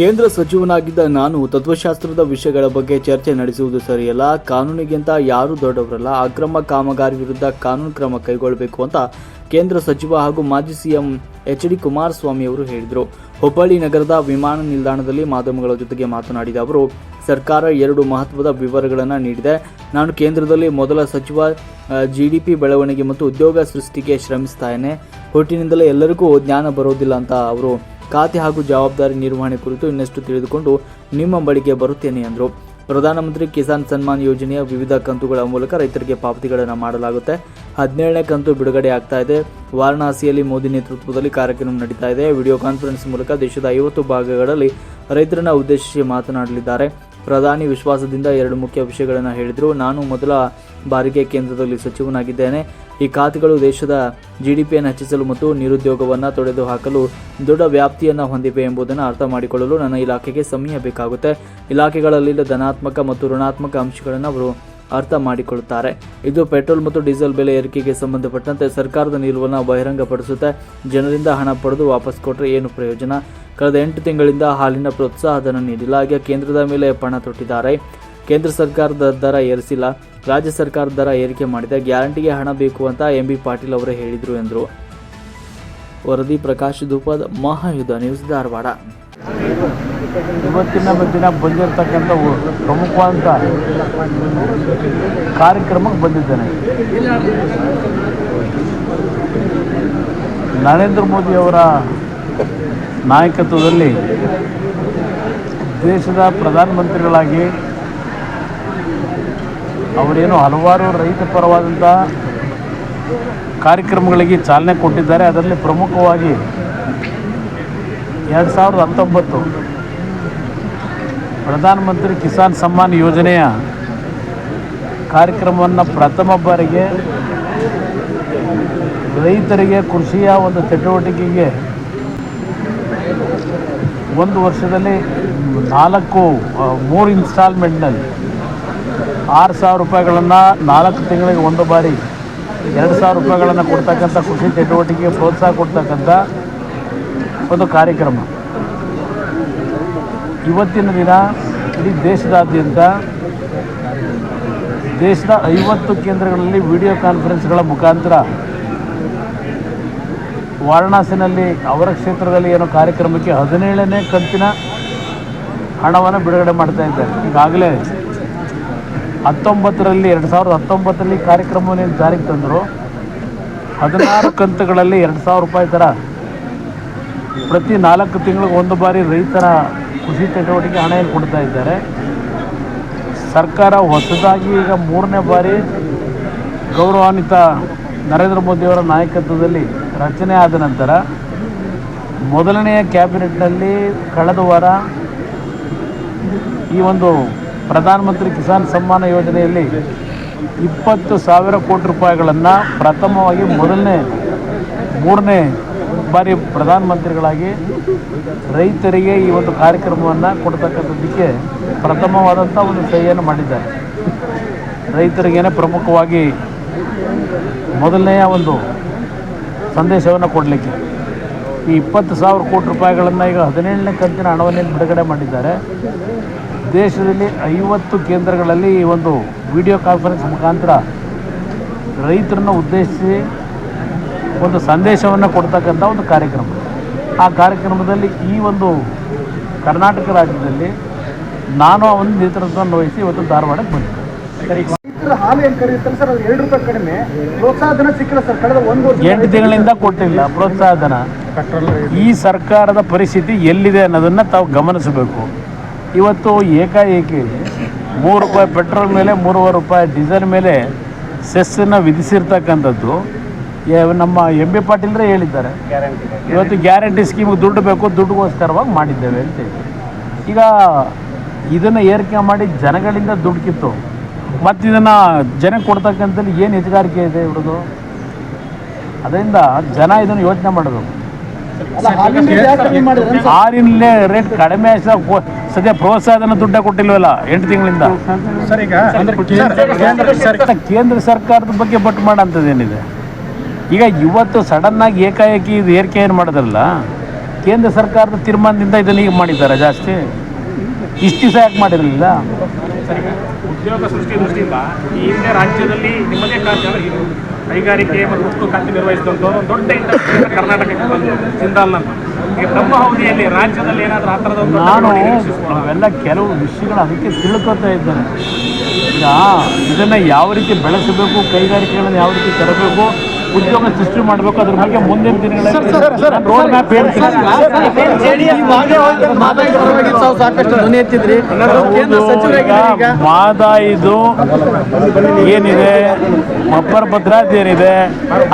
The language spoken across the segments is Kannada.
ಕೇಂದ್ರ ಸಚಿವನಾಗಿದ್ದ ನಾನು ತತ್ವಶಾಸ್ತ್ರದ ವಿಷಯಗಳ ಬಗ್ಗೆ ಚರ್ಚೆ ನಡೆಸುವುದು ಸರಿಯಲ್ಲ. ಕಾನೂನಿಗಿಂತ ಯಾರೂ ದೊಡ್ಡವರಲ್ಲ. ಅಕ್ರಮ ಕಾಮಗಾರಿ ವಿರುದ್ಧ ಕಾನೂನು ಕ್ರಮ ಕೈಗೊಳ್ಳಬೇಕು ಅಂತ ಕೇಂದ್ರ ಸಚಿವ ಹಾಗೂ ಮಾಜಿ ಸಿಎಂ ಎಚ್ ಡಿ ಕುಮಾರಸ್ವಾಮಿ ಅವರು ಹೇಳಿದರು. ಹುಬ್ಬಳ್ಳಿ ನಗರದ ವಿಮಾನ ನಿಲ್ದಾಣದಲ್ಲಿ ಮಾಧ್ಯಮಗಳ ಜೊತೆಗೆ ಮಾತನಾಡಿದ ಅವರು, ಸರ್ಕಾರ ಎರಡು ಮಹತ್ವದ ವಿವರಗಳನ್ನು ನೀಡಿದೆ. ನಾನು ಕೇಂದ್ರದಲ್ಲಿ ಮೊದಲ ಸಚಿವ ಜಿಡಿಪಿ ಬೆಳವಣಿಗೆ ಮತ್ತು ಉದ್ಯೋಗ ಸೃಷ್ಟಿಗೆ ಶ್ರಮಿಸ್ತಾನೆ ಹುಟ್ಟಿನಿಂದಲೇ ಎಲ್ಲರಿಗೂ ಜ್ಞಾನ ಬರೋದಿಲ್ಲ ಅಂತ ಅವರು ಖಾತೆ ಹಾಗೂ ಜವಾಬ್ದಾರಿ ನಿರ್ವಹಣೆ ಕುರಿತು ಇನ್ನಷ್ಟು ತಿಳಿದುಕೊಂಡು ನಿಮ್ಮ ಬಳಿಗೆ ಬರುತ್ತೇನೆ ಎಂದರು ಪ್ರಧಾನಮಂತ್ರಿ ಕಿಸಾನ್ ಸನ್ಮಾನ್ ಯೋಜನೆಯ ವಿವಿಧ ಕಂತುಗಳ ಮೂಲಕ ರೈತರಿಗೆ ಪಾವತಿಗಳನ್ನು ಮಾಡಲಾಗುತ್ತೆ. ಹದಿನೇಳನೇ ಕಂತು ಬಿಡುಗಡೆ ಆಗ್ತಾ ಇದೆ. ವಾರಣಾಸಿಯಲ್ಲಿ ಮೋದಿ ನೇತೃತ್ವದಲ್ಲಿ ಕಾರ್ಯಕ್ರಮ ನಡೀತಾ ಇದೆ. ವಿಡಿಯೋ ಕಾನ್ಫರೆನ್ಸ್ ಮೂಲಕ ದೇಶದ ಐವತ್ತು ಭಾಗಗಳಲ್ಲಿ ರೈತರನ್ನು ಉದ್ದೇಶಿಸಿ ಮಾತನಾಡಲಿದ್ದಾರೆ. ಪ್ರಧಾನಿ ವಿಶ್ವಾಸದಿಂದ ಎರಡು ಮುಖ್ಯ ವಿಷಯಗಳನ್ನು ಹೇಳಿದರು. ನಾನು ಮೊದಲ ಬಾರಿಗೆ ಕೇಂದ್ರದಲ್ಲಿ ಸಚಿವನಾಗಿದ್ದೇನೆ. ಈ ಖಾತೆಗಳು ದೇಶದ ಜಿಡಿಪಿಯನ್ನು ಹೆಚ್ಚಿಸಲು ಮತ್ತು ನಿರುದ್ಯೋಗವನ್ನು ತೊಡೆದು ಹಾಕಲು ದೊಡ್ಡ ವ್ಯಾಪ್ತಿಯನ್ನು ಹೊಂದಿವೆ ಎಂಬುದನ್ನು ಅರ್ಥ ಮಾಡಿಕೊಳ್ಳಲು ನನ್ನ ಇಲಾಖೆಗೆ ಸಮಯ ಬೇಕಾಗುತ್ತೆ. ಇಲಾಖೆಗಳಲ್ಲಿನ ಧನಾತ್ಮಕ ಮತ್ತು ಋಣಾತ್ಮಕ ಅಂಶಗಳನ್ನು ಅವರು ಅರ್ಥ ಮಾಡಿಕೊಳ್ಳುತ್ತಾರೆ ಇದು ಪೆಟ್ರೋಲ್ ಮತ್ತು ಡೀಸೆಲ್ ಬೆಲೆ ಏರಿಕೆಗೆ ಸಂಬಂಧಪಟ್ಟಂತೆ ಸರ್ಕಾರದ ನಿಲುವನ್ನು ಬಹಿರಂಗಪಡಿಸುತ್ತೆ. ಜನರಿಂದ ಹಣ ಪಡೆದು ವಾಪಸ್ ಕೊಟ್ಟರೆ ಏನು ಪ್ರಯೋಜನ? ಕಳೆದ ಎಂಟು ತಿಂಗಳಿಂದ ಹಾಲಿನ ಪ್ರೋತ್ಸಾಹಧನ ನೀಡಿಲ್ಲ. ಹಾಗೆ ಕೇಂದ್ರದ ಮೇಲೆ ಪಣ ತೊಟ್ಟಿದ್ದಾರೆ. ಕೇಂದ್ರ ಸರ್ಕಾರದ ದರ ಏರಿಸಿಲ್ಲ. ರಾಜ್ಯ ಸರ್ಕಾರ ದರ ಏರಿಕೆ ಮಾಡಿದೆ. ಗ್ಯಾರಂಟಿಗೆ ಹಣ ಬೇಕು ಅಂತ ಎಂ ಬಿ ಪಾಟೀಲ್ ಅವರೇ ಹೇಳಿದರು ಎಂದರು. ವರದಿ ಪ್ರಕಾಶ್ ಧೂಪದ ಮಹಾಯುಧ ನ್ಯೂಸ್ ಧಾರವಾಡ. ಇವತ್ತಿನ ದಿನ ಬಂದಿರತಕ್ಕಂಥ ಪ್ರಮುಖವಾದಂಥ ಕಾರ್ಯಕ್ರಮಕ್ಕೆ ಬಂದಿದ್ದೇನೆ. ನರೇಂದ್ರ ಮೋದಿಯವರ ನಾಯಕತ್ವದಲ್ಲಿ ದೇಶದ ಪ್ರಧಾನಮಂತ್ರಿಗಳಾಗಿ ಅವರೇನು ಹಲವಾರು ರೈತ ಪರವಾದಂಥ ಕಾರ್ಯಕ್ರಮಗಳಿಗೆ ಚಾಲನೆ ಕೊಟ್ಟಿದ್ದಾರೆ. ಅದರಲ್ಲಿ ಪ್ರಮುಖವಾಗಿ ಎರಡು ಸಾವಿರದ ಹತ್ತೊಂಬತ್ತು ಪ್ರಧಾನಮಂತ್ರಿ ಕಿಸಾನ್ ಸಮ್ಮಾನ್ ಯೋಜನೆಯ ಕಾರ್ಯಕ್ರಮವನ್ನು ಪ್ರಥಮ ಬಾರಿಗೆ ರೈತರಿಗೆ ಕೃಷಿಯ ಒಂದು ಚಟುವಟಿಕೆಗೆ ಒಂದು ವರ್ಷದಲ್ಲಿ ನಾಲ್ಕು ಮೂರು ಇನ್ಸ್ಟಾಲ್ಮೆಂಟ್ನಲ್ಲಿ ಆರು ಸಾವಿರ ರೂಪಾಯಿಗಳನ್ನು ನಾಲ್ಕು ತಿಂಗಳಿಗೆ ಒಂದು ಬಾರಿ ಎರಡು ಸಾವಿರ ರೂಪಾಯಿಗಳನ್ನು ಕೊಡ್ತಕ್ಕಂಥ ಕೃಷಿ ಚಟುವಟಿಕೆಗೆ ಪ್ರೋತ್ಸಾಹ ಕೊಡ್ತಕ್ಕಂಥ ಒಂದು ಕಾರ್ಯಕ್ರಮ. ಇವತ್ತಿನ ದಿನ ಇಡೀ ದೇಶದಾದ್ಯಂತ ದೇಶದ ಐವತ್ತು ಕೇಂದ್ರಗಳಲ್ಲಿ ವಿಡಿಯೋ ಕಾನ್ಫರೆನ್ಸ್ಗಳ ಮುಖಾಂತರ ವಾರಣಾಸಿನಲ್ಲಿ ಅವರ ಕ್ಷೇತ್ರದಲ್ಲಿ ಏನೋ ಕಾರ್ಯಕ್ರಮಕ್ಕೆ ಹದಿನೇಳನೇ ಕಂತಿನ ಹಣವನ್ನು ಬಿಡುಗಡೆ ಮಾಡ್ತಾ ಇದ್ದಾರೆ. ಈಗಾಗಲೇ ಹತ್ತೊಂಬತ್ತರಲ್ಲಿ, ಎರಡು ಸಾವಿರದ ಹತ್ತೊಂಬತ್ತರಲ್ಲಿ ಕಾರ್ಯಕ್ರಮವನ್ನು ಏನು ಜಾರಿಗೆ ತಂದರು? ಹದಿನಾರು ಕಂತುಗಳಲ್ಲಿ ಎರಡು ಸಾವಿರ ರೂಪಾಯಿ ಥರ ಪ್ರತಿ ನಾಲ್ಕು ತಿಂಗಳಿಗೆ ಒಂದು ಬಾರಿ ರೈತರ ಕೃಷಿ ಚಟುವಟಿಕೆ ಹಣ ಏನು ಕೊಡ್ತಾ ಇದ್ದಾರೆ. ಸರ್ಕಾರ ಹೊಸದಾಗಿ ಈಗ ಮೂರನೇ ಬಾರಿ ಗೌರವಾನ್ವಿತ ನರೇಂದ್ರ ಮೋದಿಯವರ ನಾಯಕತ್ವದಲ್ಲಿ ರಚನೆ ಆದ ನಂತರ ಮೊದಲನೆಯ ಕ್ಯಾಬಿನೆಟ್ನಲ್ಲಿ ಕಳೆದ ವಾರ ಈ ಒಂದು ಪ್ರಧಾನಮಂತ್ರಿ ಕಿಸಾನ್ ಸಮ್ಮಾನ ಯೋಜನೆಯಲ್ಲಿ ಇಪ್ಪತ್ತು ಸಾವಿರ ಕೋಟಿ ರೂಪಾಯಿಗಳನ್ನು ಪ್ರಥಮವಾಗಿ ಮೊದಲನೇ, ಮೂರನೇ ಬಾರಿ ಪ್ರಧಾನಮಂತ್ರಿಗಳಾಗಿ ರೈತರಿಗೆ ಈ ಒಂದು ಕಾರ್ಯಕ್ರಮವನ್ನು ಕೊಡ್ತಕ್ಕಂಥದ್ದಕ್ಕೆ ಪ್ರಥಮವಾದಂಥ ಒಂದು ಸಹಿಯನ್ನು ಮಾಡಿದ್ದಾರೆ. ರೈತರಿಗೇನೆ ಪ್ರಮುಖವಾಗಿ ಮೊದಲನೆಯ ಒಂದು ಸಂದೇಶವನ್ನು ಕೊಡಲಿಕ್ಕೆ. ಈ ಇಪ್ಪತ್ತು ಸಾವಿರ ಕೋಟಿ ರೂಪಾಯಿಗಳನ್ನು ಈಗ ಹದಿನೇಳನೇ ಕಂತಿನ ಹಣವನ್ನು ಬಿಡುಗಡೆ ಮಾಡಿದ್ದಾರೆ. ದೇಶದಲ್ಲಿ ಐವತ್ತು ಕೇಂದ್ರಗಳಲ್ಲಿ ಈ ಒಂದು ವಿಡಿಯೋ ಕಾನ್ಫರೆನ್ಸ್ ಮುಖಾಂತರ ರೈತರನ್ನು ಉದ್ದೇಶಿಸಿ ಒಂದು ಸಂದೇಶವನ್ನು ಕೊಡ್ತಕ್ಕಂಥ ಒಂದು ಕಾರ್ಯಕ್ರಮ. ಆ ಕಾರ್ಯಕ್ರಮದಲ್ಲಿ ಈ ಒಂದು ಕರ್ನಾಟಕ ರಾಜ್ಯದಲ್ಲಿ ನಾನು ಅವನ ಒಂದು ನೇತೃತ್ವವನ್ನು ವಹಿಸಿ ಇವತ್ತು ಧಾರವಾಡಕ್ಕೆ ಬಂದಿದ್ದೆ ಎಂಟು ತಿಂಗಳಿಂದ ಕೊಟ್ಟಿಲ್ಲ ಪ್ರೋತ್ಸಾಹಧನ. ಈ ಸರ್ಕಾರದ ಪರಿಸ್ಥಿತಿ ಎಲ್ಲಿದೆ ಅನ್ನೋದನ್ನು ತಾವು ಗಮನಿಸಬೇಕು. ಇವತ್ತು ಏಕಾಏಕಿ ಮೂರು ರೂಪಾಯಿ ಪೆಟ್ರೋಲ್ ಮೇಲೆ ಮೂರುವರೆ ರೂಪಾಯಿ ಡೀಸೆಲ್ ಮೇಲೆ ಸೆಸ್ಸನ್ನು ವಿಧಿಸಿರ್ತಕ್ಕಂಥದ್ದು ನಮ್ಮ ಎಂ ಬಿ ಪಾಟೀಲ್ರೇ ಹೇಳಿದ್ದಾರೆ. ಇವತ್ತು ಗ್ಯಾರಂಟಿ ಸ್ಕೀಮ್ಗೆ ದುಡ್ಡು ಬೇಕು ದುಡ್ಡುಗೋಸ್ಕರವಾಗಿ ಮಾಡಿದ್ದೇವೆ ಅಂತೇಳಿ ಈಗ ಇದನ್ನು ಏರಿಕೆ ಮಾಡಿ ಜನಗಳಿಂದ ದುಡ್ಡು ಕಿತ್ತು. ಮತ್ತು ಇದನ್ನು ಜನಕ್ಕೆ ಕೊಡ್ತಕ್ಕಂಥದ್ದು ಏನು ಹೆಚ್ಚುಗಾರಿಕೆ ಇದೆ ಇವ್ರದ್ದು? ಅದರಿಂದ ಜನ ಇದನ್ನು ಯೋಚನೆ ಮಾಡಬೇಕು. ಹಾಲಿನ ರೇಟ್ ಕಡಿಮೆ ಸದ್ಯ ಪ್ರೋತ್ಸಾಹನ ದುಡ್ಡ ಕೊಟ್ಟಿಲ್ವಲ್ಲ ಎಂಟು ತಿಂಗಳಿಂದ? ಕೇಂದ್ರ ಸರ್ಕಾರದ ಬಗ್ಗೆ ಬಟ್ ಮಾಡೋಂಥದ್ದೇನಿದೆ? ಈಗ ಇವತ್ತು ಸಡನ್ನಾಗಿ ಏಕಾಏಕಿ ಇದು ಏರಿಕೆ ಏನು ಮಾಡಿದ್ರಲ್ಲ ಕೇಂದ್ರ ಸರ್ಕಾರದ ತೀರ್ಮಾನದಿಂದ ಇದನ್ನು ಈಗ ಮಾಡಿದ್ದಾರೆ ಜಾಸ್ತಿ? ಇಷ್ಟು ದಿವಸ ಯಾಕೆ ಮಾಡಿರಲಿಲ್ಲ? ಉದ್ಯೋಗ ಸೃಷ್ಟಿ ದೃಷ್ಟಿಯಿಂದ ಈ ಹಿಂದೆ ರಾಜ್ಯದಲ್ಲಿ ನಿಮ್ಮದೇ ಖಾತೆ ಕೈಗಾರಿಕೆ ಮತ್ತು ಉಕ್ಕು ಖಾತೆ ನಿರ್ವಹಿಸಿದಂಥ ಒಂದು ದೊಡ್ಡ ಇಂಡಸ್ಟ್ರಿ ಕರ್ನಾಟಕಕ್ಕೆ ಬಂದು ಜಿಂದಾಲ್ ಈಗ ನಮ್ಮ ಅವಧಿಯಲ್ಲಿ ರಾಜ್ಯದಲ್ಲಿ ಏನಾದರೂ ಆ ಥರದ ನಾನು ಅವೆಲ್ಲ ಕೆಲವು ವಿಷಯಗಳು ಅದಕ್ಕೆ ತಿಳ್ಕೊತಾ ಇದ್ದೇನೆ. ಈಗ ಇದನ್ನು ಯಾವ ರೀತಿ ಬೆಳೆಸಬೇಕು ಕೈಗಾರಿಕೆಗಳನ್ನು ಯಾವ ರೀತಿ ತರಬೇಕು ಉದ್ಯೋಗ ಸೃಷ್ಟಿ ಮಾಡಬೇಕು ಅದ್ರ ಬಗ್ಗೆ ಮುಂದಿನ ದಿನಗಳಲ್ಲಿ ರೋಡ್ ಮ್ಯಾಪ್ ಸಾಕಷ್ಟು ಧ್ವನಿ ಎತ್ತಿದ್ರಿ ಕೇಂದ್ರ ಸಚಿವರಾಗಿದ್ದೀರಿ ಈಗ ಮಾದ ಇದು ಏನಿದೆ ಒಬ್ಬರ ಭದ್ರಾತಿ ಏನಿದೆ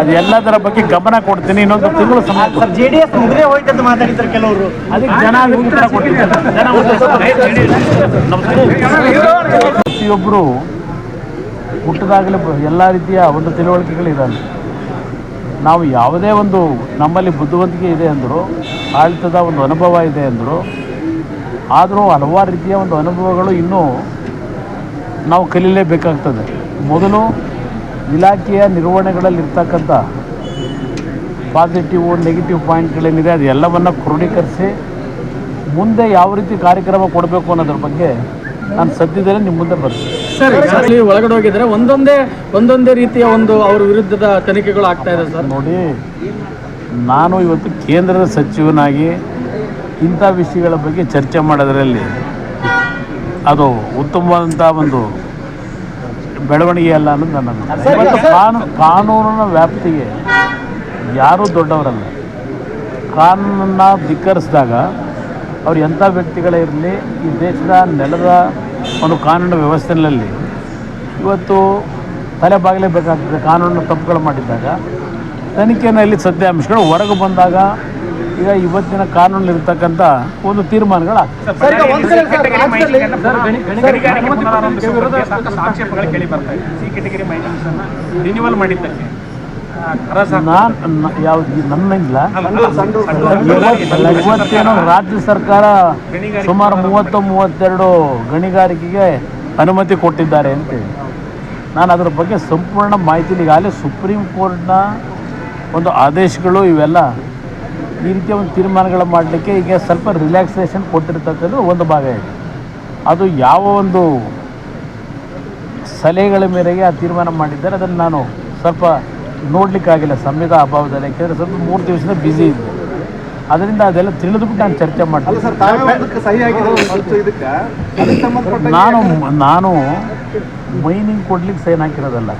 ಅದೆಲ್ಲದರ ಬಗ್ಗೆ ಗಮನ ಕೊಡ್ತೀನಿ ಇನ್ನೊಂದು ತಿಂಗಳು ಸಮಯ ಜೆಡಿಎಸ್ ಮುಂದೆ ಡಿ ಅಂತ ಮಾತಾಡಿದ್ರು ಕೆಲವರು ಅದಕ್ಕೆ ಜನ ಉತ್ತರ ಕೊಟ್ಟಿದ್ದಾರೆ ಪ್ರತಿಯೊಬ್ಬರು ಹುಟ್ಟದಾಗಲೇ ಎಲ್ಲ ರೀತಿಯ ಒಂದು ತಿಳುವಳಿಕೆಗಳಿದ್ದಾವೆ ನಾವು ಯಾವುದೇ ಒಂದು ನಮ್ಮಲ್ಲಿ ಬುದ್ಧಿವಂತಿಕೆ ಇದೆ ಅಂದರು ಆಡಳಿತದ ಒಂದು ಅನುಭವ ಇದೆ ಅಂದರು, ಆದರೂ ಹಲವಾರು ರೀತಿಯ ಒಂದು ಅನುಭವಗಳು ಇನ್ನೂ ನಾವು ಕಲೀಲೇಬೇಕಾಗ್ತದೆ. ಮೊದಲು ಇಲಾಖೆಯ ನಿರ್ವಹಣೆಗಳಲ್ಲಿರ್ತಕ್ಕಂಥ ಪಾಸಿಟಿವ್ ನೆಗೆಟಿವ್ ಪಾಯಿಂಟ್ಗಳೇನಿದೆ ಅದೆಲ್ಲವನ್ನು ಕ್ರೋಢೀಕರಿಸಿ ಮುಂದೆ ಯಾವ ರೀತಿ ಕಾರ್ಯಕ್ರಮ ಕೊಡಬೇಕು ಅನ್ನೋದ್ರ ಬಗ್ಗೆ ನಾನು ಸದ್ಯದಲ್ಲೇ ನಿಮ್ಮ ಮುಂದೆ ಬರ್ತೀನಿ. ಸರ್ ಈಗಾಗಲೇ ಒಳಗಡೆ ಹೋಗಿದ್ರೆ ಒಂದೊಂದೇ ಒಂದೊಂದೇ ರೀತಿಯ ಒಂದು ಅವ್ರ ವಿರುದ್ಧದ ತನಿಖೆಗಳು ಆಗ್ತಾ ಇದೆ ಸರ್. ನೋಡಿ ನಾನು ಇವತ್ತು ಕೇಂದ್ರದ ಸಚಿವನಾಗಿ ಇಂಥ ವಿಷಯಗಳ ಬಗ್ಗೆ ಚರ್ಚೆ ಮಾಡೋದರಲ್ಲಿ ಅದು ಉತ್ತಮವಾದಂಥ ಒಂದು ಬೆಳವಣಿಗೆ ಅಲ್ಲ ಅನ್ನೋದು ನನ್ನ ಕಾನೂನು ಕಾನೂನಿನ ವ್ಯಾಪ್ತಿಗೆ ಯಾರೂ ದೊಡ್ಡವರಲ್ಲ. ಕಾನೂನನ್ನು ಧಿಕ್ಕರಿಸಿದಾಗ ಅವ್ರು ಎಂಥ ವ್ಯಕ್ತಿಗಳೇ ಇರಲಿ ಈ ದೇಶದ ನೆಲದ ಒಂದು ಕಾನೂನು ವ್ಯವಸ್ಥೆಯಲ್ಲಿ ಇವತ್ತು ತಲೆ ಬಾಗಲೇಬೇಕಾಗ್ತದೆ ಕಾನೂನು ತಪ್ಪುಗಳು ಮಾಡಿದ್ದಾಗ ತನಿಖೆಯಲ್ಲಿ ಸತ್ಯಾಂಶಗಳು ಹೊರಗೆ ಬಂದಾಗ ಈಗ ಇವತ್ತಿನ ಕಾನೂನಲ್ಲಿ ಇರ್ತಕ್ಕಂಥ ಒಂದು ತೀರ್ಮಾನಗಳಾಗ್ತದೆ ನಾನು ಯಾವ್ದು ಸಣ್ಣ- ರಾಜ್ಯ ಸರ್ಕಾರ ಸುಮಾರು ಮೂವತ್ತು, ಮೂವತ್ತೆರಡು ಗಣಿಗಾರಿಕೆಗೆ ಅನುಮತಿ ಕೊಟ್ಟಿದ್ದಾರೆ ಅಂತೇಳಿ. ನಾನು ಅದರ ಬಗ್ಗೆ ಸಂಪೂರ್ಣ ಮಾಹಿತಿ ಈಗಾಗಲೇ ಸುಪ್ರೀಂ ಕೋರ್ಟ್ನ ಒಂದು ಆದೇಶಗಳು ಇವೆಲ್ಲ ಈ ರೀತಿಯ ಒಂದು ತೀರ್ಮಾನಗಳು ಮಾಡಲಿಕ್ಕೆ ಈಗ ಸ್ವಲ್ಪ ರಿಲ್ಯಾಕ್ಸೇಷನ್ ಕೊಟ್ಟಿರ್ತಕ್ಕಂಥದ್ದು ಒಂದು ಭಾಗ ಇದೆ. ಅದು ಯಾವ ಒಂದು ಸಲಹೆಗಳ ಮೇರೆಗೆ ಆ ತೀರ್ಮಾನ ಮಾಡಿದ್ದಾರೆ, ಅದನ್ನು ನಾನು ಸ್ವಲ್ಪ ನೋಡಲಿಕ್ಕಾಗಿಲ್ಲ. ಸಮಯದ ಅಭಾವದಲ್ಲಿ ಯಾಕೆಂದರೆ ಸ್ವಲ್ಪ ಮೂರು ದಿವಸದ ಬ್ಯುಸಿ ಇದ್ದೆ. ಅದರಿಂದ ಅದೆಲ್ಲ ತಿಳಿದುಬಿಟ್ಟು ನಾನು ಚರ್ಚೆ ಮಾಡ್ತೀನಿ ನಾನು ನಾನು ಮೈನಿಂಗ್ ಕೊಡ್ಲಿಕ್ಕೆ ಸೈನ್ ಹಾಕಿರೋದಲ್ಲ.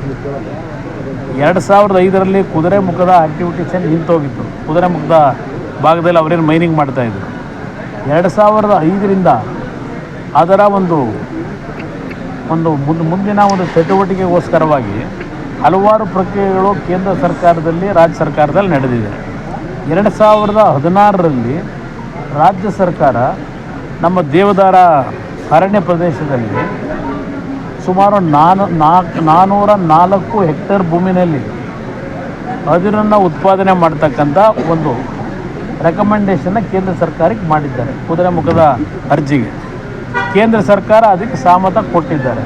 ಎರಡು ಸಾವಿರದ ಐದರಲ್ಲಿ ಕುದುರೆ ಮುಖದ ಆಕ್ಟಿವಿಟೀಸ್ ಏನು ನಿಂತೋಗಿತ್ತು. ಕುದುರೆ ಮುಖದ ಭಾಗದಲ್ಲಿ ಅವರೇನು ಮೈನಿಂಗ್ ಮಾಡ್ತಾಯಿದ್ರು ಎರಡು ಸಾವಿರದ ಐದರಿಂದ ಅದರ ಒಂದು ಒಂದು ಮುಂದ್ ಮುಂದಿನ ಒಂದು ಚಟುವಟಿಕೆಗೋಸ್ಕರವಾಗಿ ಹಲವಾರು ಪ್ರಕ್ರಿಯೆಗಳು ಕೇಂದ್ರ ಸರ್ಕಾರದಲ್ಲಿ, ರಾಜ್ಯ ಸರ್ಕಾರದಲ್ಲಿ ನಡೆದಿದೆ. ಎರಡು ಸಾವಿರದ ಹದಿನಾರರಲ್ಲಿ ರಾಜ್ಯ ಸರ್ಕಾರ ನಮ್ಮ ದೇವದಾರ ಅರಣ್ಯ ಪ್ರದೇಶದಲ್ಲಿ ಸುಮಾರು ನಾನು ನಾಲ್ಕು ನಾನ್ನೂರ ನಾಲ್ಕು ಹೆಕ್ಟೇರ್ ಭೂಮಿನಲ್ಲಿ ಅದಿರನ್ನು ಉತ್ಪಾದನೆ ಮಾಡ್ತಕ್ಕಂಥ ಒಂದು ರೆಕಮೆಂಡೇಷನ್ನ ಕೇಂದ್ರ ಸರ್ಕಾರಕ್ಕೆ ಮಾಡಿದ್ದಾರೆ, ಕುದುರೆಮುಖದ ಅರ್ಜಿಗೆ. ಕೇಂದ್ರ ಸರ್ಕಾರ ಅದಕ್ಕೆ ಸಹಮತ ಕೊಟ್ಟಿದ್ದಾರೆ.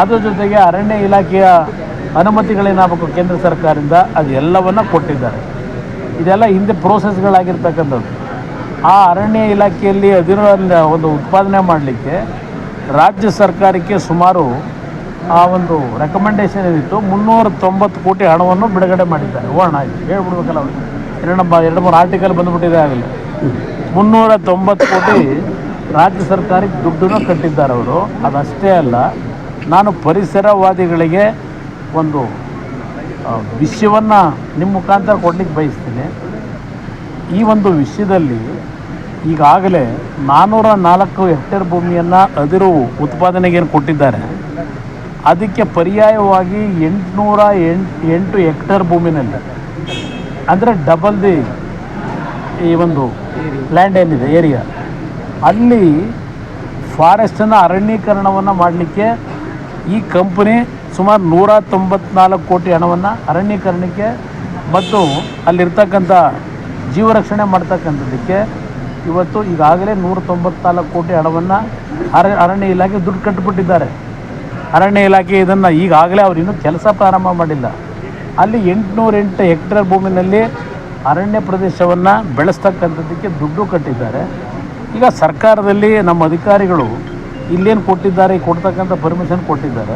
ಅದರ ಜೊತೆಗೆ ಅರಣ್ಯ ಇಲಾಖೆಯ ಅನುಮತಿಗಳೇನಾಗಬೇಕು ಕೇಂದ್ರ ಸರ್ಕಾರದಿಂದ? ಅದು ಎಲ್ಲವನ್ನು ಕೊಟ್ಟಿದ್ದಾರೆ. ಇದೆಲ್ಲ ಹಿಂದೆ ಪ್ರೋಸೆಸ್ಗಳಾಗಿರ್ತಕ್ಕಂಥದ್ದು ಆ ಅರಣ್ಯ ಇಲಾಖೆಯಲ್ಲಿ ಅದಿರನ್ನ ಒಂದು ಉತ್ಪಾದನೆ ಮಾಡಲಿಕ್ಕೆ ರಾಜ್ಯ ಸರ್ಕಾರಕ್ಕೆ ಸುಮಾರು ಆ ಒಂದು ರೆಕಮೆಂಡೇಷನ್ ಏನಿತ್ತು? ಮುನ್ನೂರ ತೊಂಬತ್ತು ಕೋಟಿ ಹಣವನ್ನು ಬಿಡುಗಡೆ ಮಾಡಿದ್ದಾರೆ. ಓಣ ಹೇಳ್ಬಿಡ್ಬೇಕಲ್ಲ ಅವರು. ಎರಡು ಎರಡು ಮೂರು ಆರ್ಟಿಕಲ್ ಬಂದುಬಿಟ್ಟಿದೆ ಆಗಲಿ ಮುನ್ನೂರ ತೊಂಬತ್ತು ಕೋಟಿ ರಾಜ್ಯ ಸರ್ಕಾರಕ್ಕೆ ದುಡ್ಡನ್ನು ಕಟ್ಟಿದ್ದಾರೆ ಅವರು. ಅದಷ್ಟೇ ಅಲ್ಲ, ನಾನು ಪರಿಸರವಾದಿಗಳಿಗೆ ಒಂದು ವಿಷಯವನ್ನು ನಿಮ್ಮ ಮುಖಾಂತರ ಕೊಡ್ಲಿಕ್ಕೆ ಬಯಸ್ತೀನಿ. ಈ ಒಂದು ವಿಷಯದಲ್ಲಿ ಈಗಾಗಲೇ ನಾನ್ನೂರ ನಾಲ್ಕು ಹೆಕ್ಟೇರ್ ಭೂಮಿಯನ್ನು ಅದಿರು ಉತ್ಪಾದನೆಗೇನು ಕೊಟ್ಟಿದ್ದಾರೆ. ಅದಕ್ಕೆ ಪರ್ಯಾಯವಾಗಿ ಎಂಟುನೂರ ಎಂಟು ಎಂಟು ಹೆಕ್ಟೇರ್ ಭೂಮಿನಲ್ಲಿ, ಅಂದರೆ ಡಬಲ್ ದಿ ಈ ಒಂದು ಲ್ಯಾಂಡ್ ಏನಿದೆ ಏರಿಯಾ ಅಲ್ಲಿ ಫಾರೆಸ್ಟನ್ನು ಅರಣ್ಯೀಕರಣವನ್ನು ಮಾಡಲಿಕ್ಕೆ ಈ ಕಂಪನಿ ಸುಮಾರು ನೂರ ತೊಂಬತ್ನಾಲ್ಕು ಕೋಟಿ ಹಣವನ್ನು ಅರಣ್ಯೀಕರಣಕ್ಕೆ ಮತ್ತು ಅಲ್ಲಿರ್ತಕ್ಕಂಥ ಜೀವರಕ್ಷಣೆ ಮಾಡ್ತಕ್ಕಂಥದ್ದಕ್ಕೆ ಇವತ್ತು ಈಗಾಗಲೇ ನೂರ ತೊಂಬತ್ನಾಲ್ಕು ಕೋಟಿ ಹಣವನ್ನು ಅರ, ಅರಣ್ಯ ಇಲಾಖೆ ದುಡ್ಡು ಕಟ್ಟಿಬಿಟ್ಟಿದ್ದಾರೆ. ಅರಣ್ಯ ಇಲಾಖೆ ಇದನ್ನು ಈಗಾಗಲೇ ಅವರು ಇನ್ನೂ ಕೆಲಸ ಪ್ರಾರಂಭ ಮಾಡಿಲ್ಲ. ಅಲ್ಲಿ ಎಂಟುನೂರೆಂಟು ಹೆಕ್ಟೇರ್ ಭೂಮಿನಲ್ಲಿ ಅರಣ್ಯ ಪ್ರದೇಶವನ್ನು ಬೆಳೆಸ್ತಕ್ಕಂಥದ್ದಕ್ಕೆ ದುಡ್ಡು ಕಟ್ಟಿದ್ದಾರೆ. ಈಗ ಸರ್ಕಾರದಲ್ಲಿ ನಮ್ಮ ಅಧಿಕಾರಿಗಳು ಇಲ್ಲೇನು ಕೊಟ್ಟಿದ್ದಾರೆ, ಕೊಡ್ತಕ್ಕಂಥ ಪರ್ಮಿಷನ್ ಕೊಟ್ಟಿದ್ದಾರೆ.